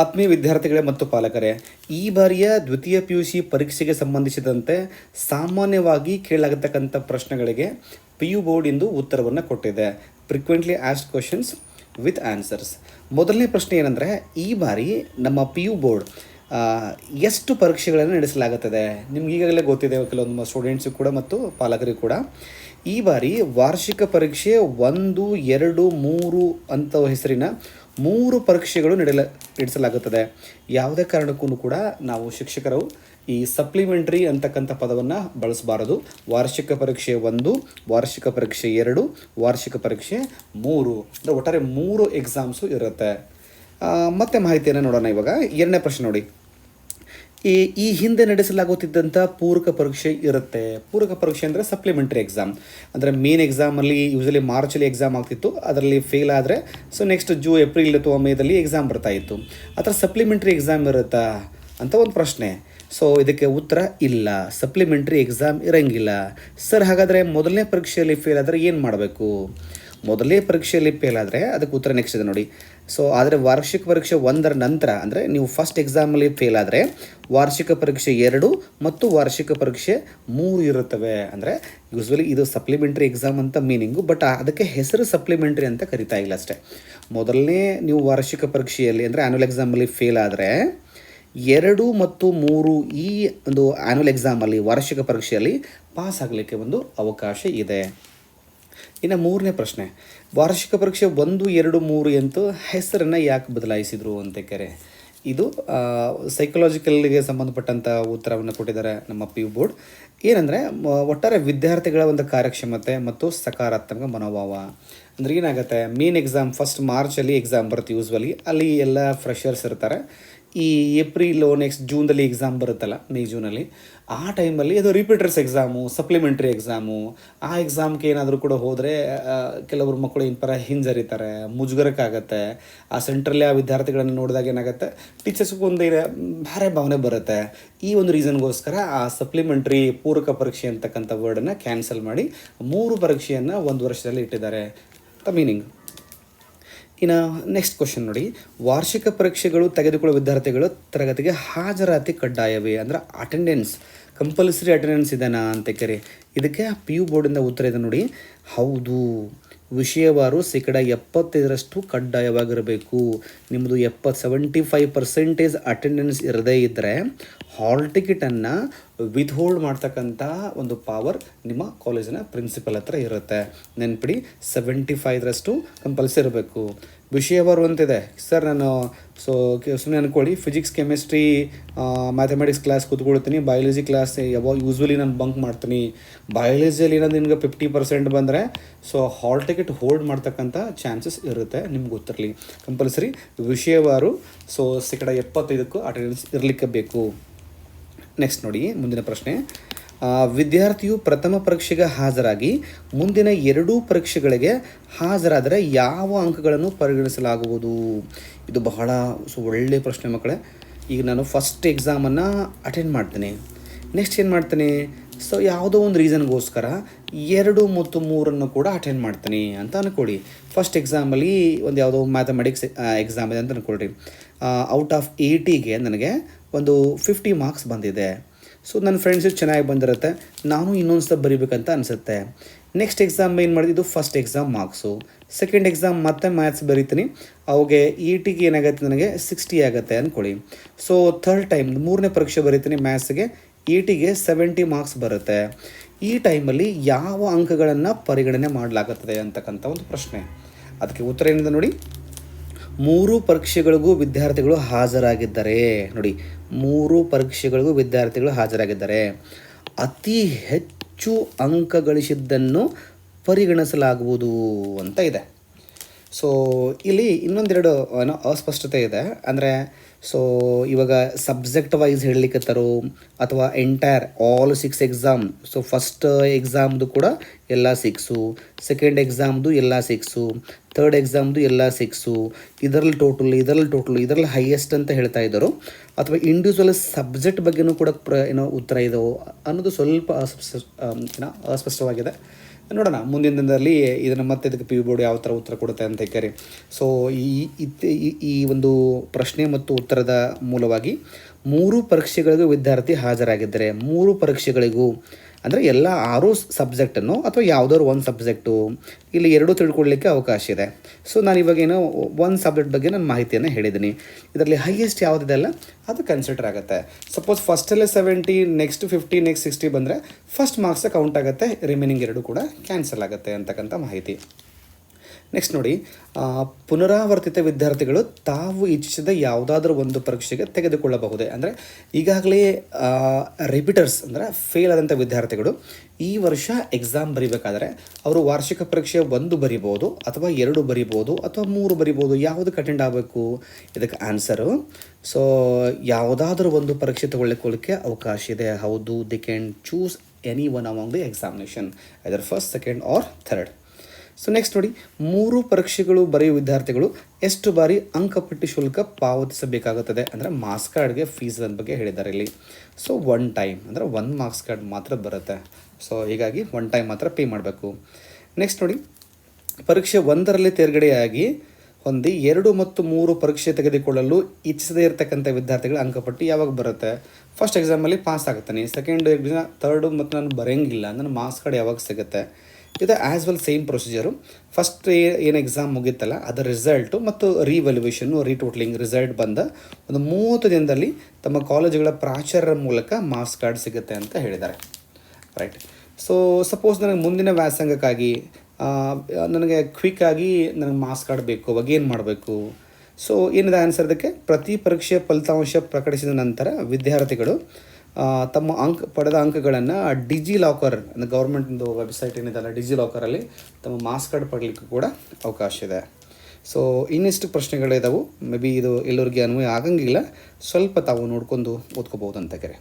ಆತ್ಮೀಯ ವಿದ್ಯಾರ್ಥಿಗಳೇ ಮತ್ತು ಪಾಲಕರೇ, ಈ ಬಾರಿಯ ದ್ವಿತೀಯ ಪಿ ಯು ಸಿ ಪರೀಕ್ಷೆಗೆ ಸಂಬಂಧಿಸಿದಂತೆ ಸಾಮಾನ್ಯವಾಗಿ ಕೇಳಲಾಗತಕ್ಕಂಥ ಪ್ರಶ್ನೆಗಳಿಗೆ ಪಿ ಯು ಬೋರ್ಡ್ ಇಂದು ಉತ್ತರವನ್ನು ಕೊಟ್ಟಿದೆ. Frequently asked questions with answers ಮೊದಲನೇ ಪ್ರಶ್ನೆ ಏನಂದರೆ, ಈ ಬಾರಿ ನಮ್ಮ ಪಿ ಯು ಬೋರ್ಡ್ ಎಷ್ಟು ಪರೀಕ್ಷೆಗಳನ್ನು ನಡೆಸಲಾಗುತ್ತದೆ? ನಿಮ್ಗೆ ಈಗಾಗಲೇ ಗೊತ್ತಿದೆ, ಕೆಲವೊಂದು ಸ್ಟೂಡೆಂಟ್ಸ್ ಕೂಡ ಮತ್ತು ಪಾಲಕರಿಗೂ ಕೂಡ. ಈ ಬಾರಿ ವಾರ್ಷಿಕ ಪರೀಕ್ಷೆ ಒಂದು, ಎರಡು, ಮೂರು ಅಂತ ಹೆಸರಿನ ಮೂರು ಪರೀಕ್ಷೆಗಳು ನಡೆಯಲ ನಡೆಸಲಾಗುತ್ತದೆ. ಯಾವುದೇ ಕಾರಣಕ್ಕೂ ಕೂಡ ನಾವು ಶಿಕ್ಷಕರು ಈ ಸಪ್ಲಿಮೆಂಟ್ರಿ ಅಂತಕ್ಕಂಥ ಪದವನ್ನು ಬಳಸಬಾರದು. ವಾರ್ಷಿಕ ಪರೀಕ್ಷೆ ಒಂದು, ವಾರ್ಷಿಕ ಪರೀಕ್ಷೆ ಎರಡು, ವಾರ್ಷಿಕ ಪರೀಕ್ಷೆ ಮೂರು. ಅಂದರೆ ಒಟ್ಟಾರೆ ಮೂರು ಎಕ್ಸಾಮ್ಸು ಇರುತ್ತೆ. ಮತ್ತೆ ಮಾಹಿತಿಯನ್ನು ನೋಡೋಣ ಇವಾಗ. ಎರಡನೇ ಪ್ರಶ್ನೆ ನೋಡಿ. ಈ ಈ ಹಿಂದೆ ನಡೆಸಲಾಗುತ್ತಿದ್ದಂಥ ಪೂರಕ ಪರೀಕ್ಷೆ ಇರುತ್ತೆ. ಪೂರಕ ಪರೀಕ್ಷೆ ಅಂದರೆ ಸಪ್ಲಿಮೆಂಟ್ರಿ ಎಕ್ಸಾಮ್ ಅಂದರೆ ಮೇನ್ ಎಕ್ಸಾಮಲ್ಲಿ ಯೂಸಲಿ ಮಾರ್ಚಲ್ಲಿ ಎಕ್ಸಾಮ್ ಆಗ್ತಿತ್ತು. ಅದರಲ್ಲಿ ಫೇಲ್ ಆದರೆ ಸೊ ನೆಕ್ಸ್ಟ್ ಜೂ ಏಪ್ರಿಲ್ ಅಥವಾ ಮೇದಲ್ಲಿ ಎಕ್ಸಾಮ್ ಬರ್ತಾ ಇತ್ತು. ಆ ಥರ ಸಪ್ಲಿಮೆಂಟ್ರಿ ಎಕ್ಸಾಮ್ ಇರುತ್ತಾ? ಅಂತ ಒಂದು ಪ್ರಶ್ನೆ. ಸೊ ಇದಕ್ಕೆ ಉತ್ತರ ಇಲ್ಲ. ಸಪ್ಲಿಮೆಂಟ್ರಿ ಎಕ್ಸಾಮ್ ಇರಂಗಿಲ್ಲ. ಸರ್ ಹಾಗಾದರೆ ಮೊದಲನೇ ಪರೀಕ್ಷೆಯಲ್ಲಿ ಫೇಲ್ ಆದರೆ ಏನು ಮಾಡಬೇಕು? ಮೊದಲನೇ ಪರೀಕ್ಷೆಯಲ್ಲಿ ಫೇಲ್ ಆದರೆ ಅದಕ್ಕೆ ಉತ್ತರ ನೆಕ್ಸ್ಟ್ ಇದೆ ನೋಡಿ. ಸೊ ಆದರೆ ವಾರ್ಷಿಕ ಪರೀಕ್ಷೆ ಒಂದರ ನಂತರ, ಅಂದರೆ ನೀವು ಫಸ್ಟ್ ಎಕ್ಸಾಮಲ್ಲಿ ಫೇಲ್ ಆದರೆ ವಾರ್ಷಿಕ ಪರೀಕ್ಷೆ ಎರಡು ಮತ್ತು ವಾರ್ಷಿಕ ಪರೀಕ್ಷೆ ಮೂರು ಇರುತ್ತವೆ. ಅಂದರೆ ಯೂಸ್ವಲಿ ಇದು ಸಪ್ಲಿಮೆಂಟ್ರಿ ಎಕ್ಸಾಮ್ ಅಂತ ಮೀನಿಂಗು ಬಟ್ ಅದಕ್ಕೆ ಹೆಸರು ಸಪ್ಲಿಮೆಂಟ್ರಿ ಅಂತ ಕರಿತಾ ಇಲ್ಲ ಅಷ್ಟೇ. ಮೊದಲನೇ ನೀವು ವಾರ್ಷಿಕ ಪರೀಕ್ಷೆಯಲ್ಲಿ, ಅಂದರೆ ಆ್ಯನ್ಯುವಲ್ ಎಕ್ಸಾಮಲ್ಲಿ ಫೇಲ್ ಆದರೆ ಎರಡು ಮತ್ತು ಮೂರು ಈ ಒಂದು ಆ್ಯನ್ಯುವಲ್ ಎಕ್ಸಾಮಲ್ಲಿ ವಾರ್ಷಿಕ ಪರೀಕ್ಷೆಯಲ್ಲಿ ಪಾಸ್ ಆಗಲಿಕ್ಕೆ ಒಂದು ಅವಕಾಶ ಇದೆ. ಇನ್ನು ಮೂರನೇ ಪ್ರಶ್ನೆ, ವಾರ್ಷಿಕ ಪರೀಕ್ಷೆ ಒಂದು, ಎರಡು, ಮೂರು ಎಂತೂ ಹೆಸರನ್ನು ಯಾಕೆ ಬದಲಾಯಿಸಿದರು ಅಂತ ಕೆರೆ ಇದು ಸೈಕಲಾಜಿಕಲ್ಗೆ ಸಂಬಂಧಪಟ್ಟಂಥ ಉತ್ತರವನ್ನು ಕೊಟ್ಟಿದ್ದಾರೆ ನಮ್ಮ ಪಿ ಯು ಬೋರ್ಡ್ ಏನಂದರೆ ಒಟ್ಟಾರೆ ವಿದ್ಯಾರ್ಥಿಗಳ ಒಂದು ಕಾರ್ಯಕ್ಷಮತೆ ಮತ್ತು ಸಕಾರಾತ್ಮಕ ಮನೋಭಾವ. ಅಂದರೆ ಏನಾಗುತ್ತೆ ಮೇನ್ ಎಕ್ಸಾಮ್ ಫಸ್ಟ್ ಮಾರ್ಚಲ್ಲಿ ಎಕ್ಸಾಮ್ ಬರುತ್ತೆ ಯೂಸ್ವಲಿ ಅಲ್ಲಿ ಎಲ್ಲ ಫ್ರೆಷರ್ಸ್ ಇರ್ತಾರೆ. ಈ ಏಪ್ರಿಲ್ ನೆಕ್ಸ್ಟ್ ಜೂನ್ದಲ್ಲಿ ಎಕ್ಸಾಮ್ ಬರುತ್ತಲ್ಲ, ಮೇ, ಜೂನಲ್ಲಿ, ಆ ಟೈಮಲ್ಲಿ ಅದು ರಿಪೀಟರ್ಸ್ ಎಕ್ಸಾಮು ಸಪ್ಲಿಮೆಂಟ್ರಿ ಎಕ್ಸಾಮು ಆ ಎಕ್ಸಾಮ್ಗೆ ಏನಾದರೂ ಕೂಡ ಹೋದರೆ ಕೆಲವರು ಮಕ್ಕಳು ಇನ್ಪರ ಹಿಂಜರಿತಾರೆ, ಮುಜುಗರಕ್ಕಾಗತ್ತೆ, ಆ ಸೆಂಟ್ರಲ್ಲಿ ಆ ವಿದ್ಯಾರ್ಥಿಗಳನ್ನು ನೋಡಿದಾಗ ಏನಾಗುತ್ತೆ ಟೀಚರ್ಸ್ಗೂ ಒಂದು ಭಾರಿ ಭಾವನೆ ಬರುತ್ತೆ. ಈ ಒಂದು ರೀಸನ್ಗೋಸ್ಕರ ಆ ಸಪ್ಲಿಮೆಂಟ್ರಿ ಪೂರಕ ಪರೀಕ್ಷೆ ಅಂತಕ್ಕಂಥ ವರ್ಡನ್ನು ಕ್ಯಾನ್ಸಲ್ ಮಾಡಿ, ಮೂರು ಪರೀಕ್ಷೆಯನ್ನು ಒಂದು ವರ್ಷದಲ್ಲಿ ಇಟ್ಟಿದ್ದಾರೆ. ದ ಮೀನಿಂಗ್ ಇನ್ನು ನೆಕ್ಸ್ಟ್ ಕ್ವಶನ್ ನೋಡಿ. ವಾರ್ಷಿಕ ಪರೀಕ್ಷೆಗಳು ತೆಗೆದುಕೊಳ್ಳುವ ವಿದ್ಯಾರ್ಥಿಗಳು ತರಗತಿಗೆ ಹಾಜರಾತಿ ಕಡ್ಡಾಯವೇ? ಅಂದರೆ ಅಟೆಂಡೆನ್ಸ್ ಕಂಪಲ್ಸರಿ ಅಟೆಂಡೆನ್ಸ್ ಇದೆನಾ ಅಂತ ಕೇರಿ ಇದಕ್ಕೆ ಪಿ ಯು ಬೋರ್ಡಿಂದ ಉತ್ತರ ಇದೆ ನೋಡಿ. ಹೌದು. ವಿಷಯವಾರು ಶೇಕಡ ಎಪ್ಪತ್ತೈದರಷ್ಟು ಕಡ್ಡಾಯವಾಗಿರಬೇಕು. ನಿಮ್ಮದು ಎಪ್ಪತ್ತು ಸೆವೆಂಟಿ ಫೈವ್ ಪರ್ಸೆಂಟೇಜ್ ಅಟೆಂಡೆನ್ಸ್ ಇರದೇ ಇದ್ದರೆ ಹಾಲ್ ಟಿಕೆಟನ್ನು ವಿತ್ಹೋಲ್ಡ್ ಮಾಡ್ತಕ್ಕಂಥ ಒಂದು ಪವರ್ ನಿಮ್ಮ ಕಾಲೇಜಿನ ಪ್ರಿನ್ಸಿಪಲ್ ಹತ್ರ ಇರುತ್ತೆ. ನೆನ್ಪಿಡಿ ಸೆವೆಂಟಿ ಫೈವ್ರಷ್ಟು ಕಂಪಲ್ಸರಿ ಇರಬೇಕು. ವಿಷಯವಾರು ಅಂತಿದೆ ಸರ್, ನಾನು ಸೊ ಸುಮ್ಮನೆ ಅನ್ಕೊಳ್ಳಿ. ಫಿಸಿಕ್ಸ್ ಕೆಮಿಸ್ಟ್ರಿ ಮ್ಯಾಥಮೆಟಿಕ್ಸ್ ಕ್ಲಾಸ್ ಕೂತ್ಕೊಳ್ತೀನಿ. ಬಯಾಲಜಿ ಕ್ಲಾಸ್ ಯಾವಾಗ ಯೂಸ್ವಲಿ ನಾನು ಬಂಕ್ ಮಾಡ್ತೀನಿ. ಬಯಾಲಜಿಯಲ್ಲಿ ಏನಾದ್ರು ನಿಮ್ಗೆ ಫಿಫ್ಟಿ ಪರ್ಸೆಂಟ್ ಬಂದರೆ ಸೊ ಹಾಲ್ ಟಿಕೆಟ್ ಹೋಲ್ಡ್ ಮಾಡ್ತಕ್ಕಂಥ ಚಾನ್ಸಸ್ ಇರುತ್ತೆ ನಿಮ್ಗೆ ಗೊತ್ತಿರಲಿ. ಕಂಪಲ್ಸರಿ ವಿಷಯವಾರು ಸೊ ಶೇಕಡ ಎಪ್ಪತ್ತೈದಕ್ಕೂ ಅಟೆಂಡೆನ್ಸ್ ಇರಲಿಕ್ಕೆ ಬೇಕು. ನೆಕ್ಸ್ಟ್ ನೋಡಿ, ಮುಂದಿನ ಪ್ರಶ್ನೆ. ವಿದ್ಯಾರ್ಥಿಯು ಪ್ರಥಮ ಪರೀಕ್ಷೆಗೆ ಹಾಜರಾಗಿ ಮುಂದಿನ ಎರಡೂ ಪರೀಕ್ಷೆಗಳಿಗೆ ಹಾಜರಾದರೆ ಯಾವ ಅಂಕಗಳನ್ನು ಪರಿಗಣಿಸಲಾಗುವುದು? ಇದು ಬಹಳ ಒಳ್ಳೆಯ ಪ್ರಶ್ನೆ ಮಕ್ಕಳೇ. ಈಗ ನಾನು ಫಸ್ಟ್ ಎಕ್ಸಾಮನ್ನು ಅಟೆಂಡ್ ಮಾಡ್ತೀನಿ. ನೆಕ್ಸ್ಟ್ ಏನು ಮಾಡ್ತೀನಿ? ಸೊ ಯಾವುದೋ ಒಂದು ರೀಸನ್ಗೋಸ್ಕರ ಎರಡು ಮತ್ತು ಮೂರನ್ನು ಕೂಡ ಅಟೆಂಡ್ ಮಾಡ್ತೀನಿ ಅಂತ ಅಂದ್ಕೊಳ್ಳಿ ಫಸ್ಟ್ ಎಕ್ಸಾಮಲ್ಲಿ ಒಂದು ಯಾವುದೋ ಮ್ಯಾಥಮೆಟಿಕ್ಸ್ ಎಕ್ಸಾಮ್ ಇದೆ ಅಂತ ಅಂದ್ಕೊಳ್ರಿ ಔಟ್ ಆಫ್ ಏಯ್ಟಿಗೆ ನನಗೆ ಒಂದು ಫಿಫ್ಟಿ ಮಾರ್ಕ್ಸ್ ಬಂದಿದೆ. ಸೊ ನನ್ನ ಫ್ರೆಂಡ್ಸು ಚೆನ್ನಾಗಿ ಬಂದಿರುತ್ತೆ. ನಾನು ಇನ್ನೊಂದು ಸಲ ಬರೀಬೇಕಂತ ಅನಿಸುತ್ತೆ. ನೆಕ್ಸ್ಟ್ ಎಕ್ಸಾಮ್ ಏನು ಮಾಡಿದ್ದು? First exam marks second exam ಮತ್ತೆ ಮ್ಯಾಥ್ಸ್ ಬರೀತೀನಿ. ಅವಾಗೆ ಇ ಟಿಗೆ ಏನಾಗುತ್ತೆ ನನಗೆ? ಸಿಕ್ಸ್ಟಿ ಆಗುತ್ತೆ ಅಂದ್ಕೊಳ್ಳಿ ಸೊ ಥರ್ಡ್ ಟೈಮ್ ಮೂರನೇ ಪರೀಕ್ಷೆ ಬರೀತೀನಿ ಮ್ಯಾಥ್ಸ್ಗೆ ಇ ಟಿಗೆ ಸೆವೆಂಟಿ ಮಾರ್ಕ್ಸ್ ಬರುತ್ತೆ. ಈ ಟೈಮಲ್ಲಿ ಯಾವ ಅಂಕಗಳನ್ನು ಪರಿಗಣನೆ ಮಾಡಲಾಗುತ್ತದೆ ಅಂತಕ್ಕಂಥ ಒಂದು ಪ್ರಶ್ನೆ. ಅದಕ್ಕೆ ಉತ್ತರ ಏನಿದೆ ನೋಡಿ? ಮೂರು ಪರೀಕ್ಷೆಗಳಿಗೂ ವಿದ್ಯಾರ್ಥಿಗಳು ಹಾಜರಾಗಿದ್ದಾರೆ. ನೋಡಿ, ಮೂರು ಪರೀಕ್ಷೆಗಳಿಗೂ ವಿದ್ಯಾರ್ಥಿಗಳು ಹಾಜರಾಗಿದ್ದಾರೆ. ಅತಿ ಹೆಚ್ಚು ಅಂಕ ಗಳಿಸಿದ್ದನ್ನು ಪರಿಗಣಿಸಲಾಗುವುದು ಅಂತ ಇದೆ. ಸೊ ಇಲ್ಲಿ ಇನ್ನೊಂದೆರಡು, ಏನೋ, ಅಸ್ಪಷ್ಟತೆ ಇದೆ. ಅಂದರೆ ಸೊ ಇವಾಗ ಸಬ್ಜೆಕ್ಟ್ ವೈಸ್ ಹೇಳಲಿಕ್ಕತ್ತಾರೋ ಅಥವಾ entire all six exam so first ಎಕ್ಸಾಮ್ದು ಕೂಡ ಎಲ್ಲ ಸಿಕ್ಸು ಸೆಕೆಂಡ್ ಎಕ್ಸಾಮ್ದು ಎಲ್ಲ ಸಿಕ್ಸು ಥರ್ಡ್ ಎಕ್ಸಾಮ್ದು ಎಲ್ಲ ಸಿಕ್ಸು ಇದರಲ್ಲಿ ಟೋಟಲ್ ಇದರಲ್ಲಿ ಟೋಟಲ್ ಇದರಲ್ಲಿ ಹೈಯೆಸ್ಟ್ ಅಂತ ಹೇಳ್ತಾ ಇದ್ದರು. ಅಥವಾ ಇಂಡಿವಿಜುವಲ್ ಸಬ್ಜೆಕ್ಟ್ ಬಗ್ಗೆನೂ ಕೂಡ ಪ್ರ, ಏನೋ ಉತ್ತರ ಇದೋ ಅನ್ನೋದು ಸ್ವಲ್ಪ ಅಸ್ಪಷ್ಟ ಅಸ್ಪಷ್ಟವಾಗಿದೆ. ನೋಡೋಣ, ಮುಂದಿನ ದಿನದಲ್ಲಿ ಇದನ್ನು ಮತ್ತೆ ಇದಕ್ಕೆ ಪಿ ಯು ಬೋರ್ಡ್ ಯಾವ ಥರ ಉತ್ತರ ಕೊಡುತ್ತೆ ಅಂತ ಕೇಳಿ. ಸೊ ಈ- ಈ ಒಂದು ಪ್ರಶ್ನೆ ಮತ್ತು ಉತ್ತರದ ಮೂಲವಾಗಿ ಮೂರು ಪರೀಕ್ಷೆಗಳಿಗೂ ವಿದ್ಯಾರ್ಥಿ ಹಾಜರಾಗಿದ್ದರೆ ಮೂರು ಪರೀಕ್ಷೆಗಳಿಗೂ ಅಂದರೆ ಎಲ್ಲ ಆರು ಸಬ್ಜೆಕ್ಟನ್ನು ಅಥವಾ ಯಾವುದಾದ್ರು ಒಂದು ಸಬ್ಜೆಕ್ಟು ಇಲ್ಲಿ ಎರಡು ತಿಳ್ಕೊಳ್ಳಿಕ್ಕೆ ಅವಕಾಶ ಇದೆ. ಸೊ ನಾನು ಇವಾಗೇನು ಒಂದು ಸಬ್ಜೆಕ್ಟ್ ಬಗ್ಗೆ ನಾನು ಮಾಹಿತಿಯನ್ನು ಹೇಳಿದ್ದೀನಿ. ಇದರಲ್ಲಿ ಹೈಯೆಸ್ಟ್ ಯಾವುದಿದೆ ಅಲ್ಲ, ಅದು ಕನ್ಸಿಡರ್ ಆಗುತ್ತೆ. Suppose ಫಸ್ಟಲ್ಲೇ seventy next fifty next sixty ಬಂದರೆ ಫಸ್ಟ್ ಮಾರ್ಕ್ಸ್ ಕೌಂಟ್ ಆಗುತ್ತೆ ರಿಮೈನಿಂಗ್ ಎರಡು ಕೂಡ ಕ್ಯಾನ್ಸಲ್ ಆಗುತ್ತೆ ಅಂತಕ್ಕಂಥ ಮಾಹಿತಿ. ನೆಕ್ಸ್ಟ್ ನೋಡಿ ಪುನರಾವರ್ತಿತ ವಿದ್ಯಾರ್ಥಿಗಳು ತಾವು ಇಚ್ಛಿಸಿದ ಯಾವುದಾದ್ರೂ ಒಂದು ಪರೀಕ್ಷೆಗೆ ತೆಗೆದುಕೊಳ್ಳಬಹುದೇ? ಅಂದರೆ ಈಗಾಗಲೇ ರಿಪೀಟರ್ಸ್ ಅಂದರೆ ಫೇಲ್ ಆದಂಥ ವಿದ್ಯಾರ್ಥಿಗಳು ಈ ವರ್ಷ ಎಕ್ಸಾಮ್ ಬರೀಬೇಕಾದ್ರೆ ಅವರು ವಾರ್ಷಿಕ ಪರೀಕ್ಷೆ ಒಂದು ಬರಿಬೋದು ಅಥವಾ ಎರಡು ಬರಿಬೋದು ಅಥವಾ ಮೂರು ಬರಿಬೋದು ಯಾವುದು ಅಟೆಂಡ್ ಆಗಬೇಕು? ಇದಕ್ಕೆ ಆನ್ಸರು ಸೊ ಯಾವುದಾದ್ರೂ ಒಂದು ಪರೀಕ್ಷೆ ತಗೊಳ್ಳಿಕೊಳ್ಳಿಕ್ಕೆ ಅವಕಾಶ ಇದೆ. ಹೌದು the can choose any one among the examination either first second or third so next ನೋಡಿ, ಮೂರು ಪರೀಕ್ಷೆಗಳು ಬರೆಯುವ ವಿದ್ಯಾರ್ಥಿಗಳು ಎಷ್ಟು ಬಾರಿ ಅಂಕಪಟ್ಟಿ ಶುಲ್ಕ ಪಾವತಿಸಬೇಕಾಗುತ್ತದೆ? ಅಂದರೆ ಮಾರ್ಕ್ಸ್ ಕಾರ್ಡ್ಗೆ ಫೀಸ್ ಬಗ್ಗೆ ಹೇಳಿದ್ದಾರೆ ಇಲ್ಲಿ. ಸೊ ಒನ್ ಟೈಮ್ ಅಂದರೆ ಒನ್ ಮಾರ್ಕ್ಸ್ ಕಾರ್ಡ್ ಮಾತ್ರ ಬರುತ್ತೆ. ಸೊ ಹೀಗಾಗಿ ಒನ್ ಟೈಮ್ ಮಾತ್ರ ಪೇ ಮಾಡಬೇಕು. ನೆಕ್ಸ್ಟ್ ನೋಡಿ, ಪರೀಕ್ಷೆ ಒಂದರಲ್ಲಿ ತೇರ್ಗಡೆಯಾಗಿ ಹೊಂದಿ ಎರಡು ಮತ್ತು ಮೂರು ಪರೀಕ್ಷೆ ತೆಗೆದುಕೊಳ್ಳಲು ಇಚ್ಛಿಸದೇ ಇರತಕ್ಕಂಥ ವಿದ್ಯಾರ್ಥಿಗಳ ಅಂಕಪಟ್ಟಿ ಯಾವಾಗ ಬರುತ್ತೆ? ಫಸ್ಟ್ ಎಕ್ಸಾಮಲ್ಲಿ ಪಾಸ್ ಆಗ್ತಾನೆ ಸೆಕೆಂಡ್ ಎಕ್ಸಾಮ್ ತರ್ಡು ಮತ್ತು ನಾನು ಬರೆಯಂಗಿಲ್ಲ. ನನ್ನ ಮಾರ್ಕ್ಸ್ ಕಾರ್ಡ್ ಯಾವಾಗ ಸಿಗುತ್ತೆ? ಇದು as well same procedure first ಏನು ಎಕ್ಸಾಮ್ ಮುಗೀತಲ್ಲ ಅದರ ರಿಸಲ್ಟು ಮತ್ತು ರೀವ್ಯಾಲ್ಯೂಯೇಷನ್ನು ರೀಟೋಟ್ಲಿಂಗ್ ರಿಸಲ್ಟ್ ಬಂದ ಒಂದು ಮೂವತ್ತು ದಿನದಲ್ಲಿ ತಮ್ಮ ಕಾಲೇಜುಗಳ ಪ್ರಾಚಾರ್ಯರ ಮೂಲಕ ಮಾರ್ಕ್ಸ್ ಕಾರ್ಡ್ ಸಿಗುತ್ತೆ ಅಂತ ಹೇಳಿದ್ದಾರೆ. ರೈಟ್ ಸೊ ಸಪೋಸ್ ನನಗೆ ಮುಂದಿನ ವ್ಯಾಸಂಗಕ್ಕಾಗಿ ನನಗೆ ಕ್ವಿಕ್ಕಾಗಿ ನನಗೆ ಮಾರ್ಕ್ಸ್ ಕಾರ್ಡ್ ಬೇಕು, ಅವಾಗ ಏನು ಮಾಡಬೇಕು? ಸೊ ಏನಿದೆ ಆನ್ಸರ್ ಇದಕ್ಕೆ? ಪ್ರತಿ ಪರೀಕ್ಷೆಯ ಫಲಿತಾಂಶ ಪ್ರಕಟಿಸಿದ ನಂತರ ವಿದ್ಯಾರ್ಥಿಗಳು ತಮ್ಮ ಅಂಕ, ಪಡೆದ ಅಂಕಗಳನ್ನು ಡಿಜಿ ಲಾಕರ್ ಅಂದರೆ ಗೌರ್ಮೆಂಟ್ದು ವೆಬ್ಸೈಟ್ ಏನಿದೆಲ್ಲ ಡಿಜಿ ಲಾಕರಲ್ಲಿ ತಮ್ಮ ಮಾಸ್ಕ್ ಕಾರ್ಡ್ ಪಡಲಿಕ್ಕೆ ಕೂಡ ಅವಕಾಶ ಇದೆ. ಸೊ ಇನ್ನಿಷ್ಟು ಪ್ರಶ್ನೆಗಳಿದಾವೆ. ಮೇ ಬಿ ಇದು ಎಲ್ಲರಿಗೆ ಅನ್ವಯ ಆಗಂಗಿಲ್ಲ. ಸ್ವಲ್ಪ ತಾವು ನೋಡ್ಕೊಂಡು ಓದ್ಕೋಬೋದು ಅಂತ ಕೆರೆ.